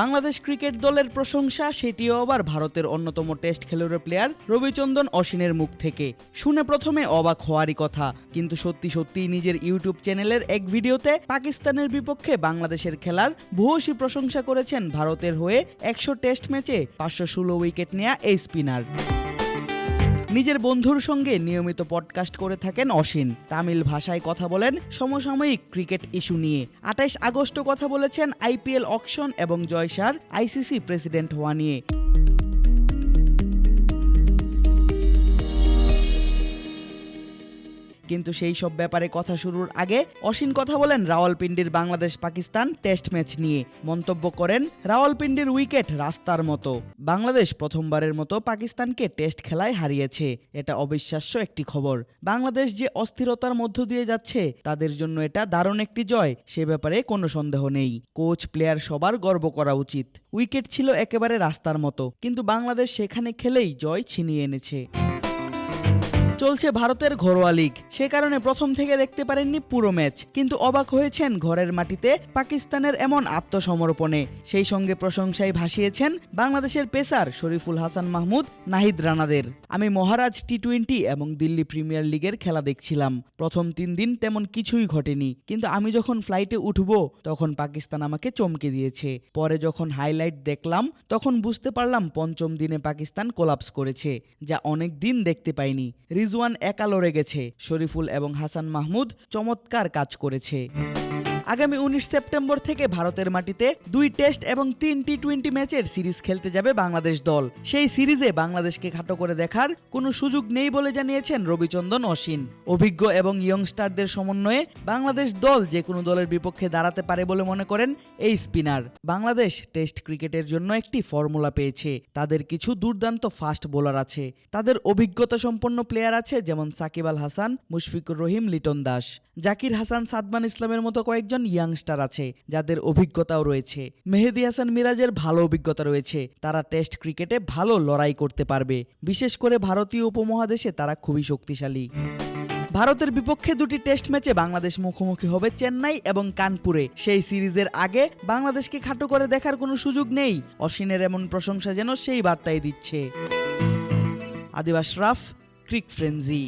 Bangladesh cricket দলের প্রশংসা, সেটিও আবার ভারতের অন্যতম টেস্ট খেলুড়ে প্লেয়ার রবিচন্দন অশ্বিনের মুখ থেকে। শুনে প্রথমে অবাক হওয়ারই কথা, কিন্তু সত্যি সত্যিই নিজের ইউটিউব চ্যানেলের এক ভিডিওতে পাকিস্তানের বিপক্ষে বাংলাদেশের খেলার ভূয়সী প্রশংসা করেছেন ভারতের হয়ে একশো টেস্ট ম্যাচে পাঁচশো ষোলো উইকেট নেয়া এই স্পিনার। নিজের বন্ধুর সঙ্গে নিয়মিত পডকাস্ট করে থাকেন অসীন। তামিল ভাষায় কথা বলেন সমসাময়িক ক্রিকেট ইস্যু নিয়ে। আঠাইশ আগস্ট কথা বলেছেন আইপিএল অকশন এবং জয়সার, আইসিসি প্রেসিডেন্ট হওয়া নিয়ে। কিন্তু সেই সব ব্যাপারে কথা শুরুর আগে অসীন কথা বলেন রাওয়ালপিন্ডির বাংলাদেশ পাকিস্তান টেস্ট ম্যাচ নিয়ে। মন্তব্য করেন, রাওয়ালপিন্ডির উইকেট রাস্তার মতো। বাংলাদেশ প্রথমবারের মতো পাকিস্তানকে টেস্ট খেলায় হারিয়েছে। এটা অবিশ্বাস্য একটি খবর। বাংলাদেশ যে অস্থিরতার মধ্য দিয়ে যাচ্ছে, তাদের জন্য এটা দারুণ একটি জয়। সে ব্যাপারে কোনো সন্দেহ নেই। কোচ, প্লেয়ার সবার গর্ব করা উচিত। উইকেট ছিল একেবারে রাস্তার মতো। কিন্তু বাংলাদেশ সেখানে খেলেই জয় ছিনিয়ে এনেছে। চলছে ভারতের ঘরোয়া লিগ। সে কারণে প্রথম থেকে দেখতে পারেননি পুরো ম্যাচ, কিন্তু অবাক হয়েছেন ঘরের মাটিতে পাকিস্তানের এমন আত্মসমর্পণে। সেই সঙ্গে প্রশংসায় ভাসিয়েছেন বাংলাদেশের পেসার শরীফুল হাসান মাহমুদ, নাহিদ রানাদের। আমি মহারাজ টি টোয়েন্টি এবং দিল্লি প্রিমিয়ার লিগের খেলা দেখছিলাম। প্রথম তিন দিন তেমন কিছুই ঘটেনি, কিন্তু আমি যখন ফ্লাইটে উঠব, তখন পাকিস্তান আমাকে চমকে দিয়েছে। পরে যখন হাইলাইট দেখলাম, তখন বুঝতে পারলাম পঞ্চম দিনে পাকিস্তান কোলাপস করেছে, যা অনেক দিন দেখতে পাইনি। রিজওয়ান একা লড়ে গেছে শরীফুল এবং হাসান মাহমুদ চমৎকার কাজ করেছে। আগামী উনিশ সেপ্টেম্বর থেকে ভারতের মাটিতে দুই টেস্ট এবং তিন টি টোয়েন্টি ম্যাচের সিরিজ খেলতে যাবে বাংলাদেশ দল। সেই সিরিজে বাংলাদেশকে খাটো করে দেখার কোনো সুযোগ নেই বলে জানিয়েছেন রবিচন্দন অশ্বিন। অভিজ্ঞ এবং ইয়ংস্টারদের সমন্বয়ে বাংলাদেশ দল যে কোনো দলের বিপক্ষে দাঁড়াতে পারে বলে মনে করেন এই স্পিনার। বাংলাদেশ টেস্ট ক্রিকেটের জন্য একটি ফর্মুলা পেয়েছে। তাদের কিছু দুর্দান্ত ফাস্ট বোলার আছে। তাদের অভিজ্ঞতা সম্পন্ন প্লেয়ার আছে যেমন সাকিব আল হাসান, মুশফিকুর রহিম, লিটন দাস। জাকির হাসান, সাদমান ইসলামের মতো কয়েকজন ইয়াংস্টার আছে, যাদের অভিজ্ঞতাও রয়েছে। মেহেদি হাসান মিরাজের ভালো অভিজ্ঞতা রয়েছে। তারা টেস্ট ক্রিকেটে ভালো লড়াই করতে পারবে। বিশেষ করে ভারতীয় উপমহাদেশে তারা খুবই শক্তিশালী। ভারতের বিপক্ষে দুটি টেস্ট ম্যাচে বাংলাদেশ মুখোমুখি হবে চেন্নাই এবং কানপুরে। সেই সিরিজের আগে বাংলাদেশকে খাটো করে দেখার কোনো সুযোগ নেই। অশ্বিনের এমন প্রশংসা যেন সেই বার্তাই দিচ্ছে। আদিবাস রাফ, ক্রিক ফ্রেন্জি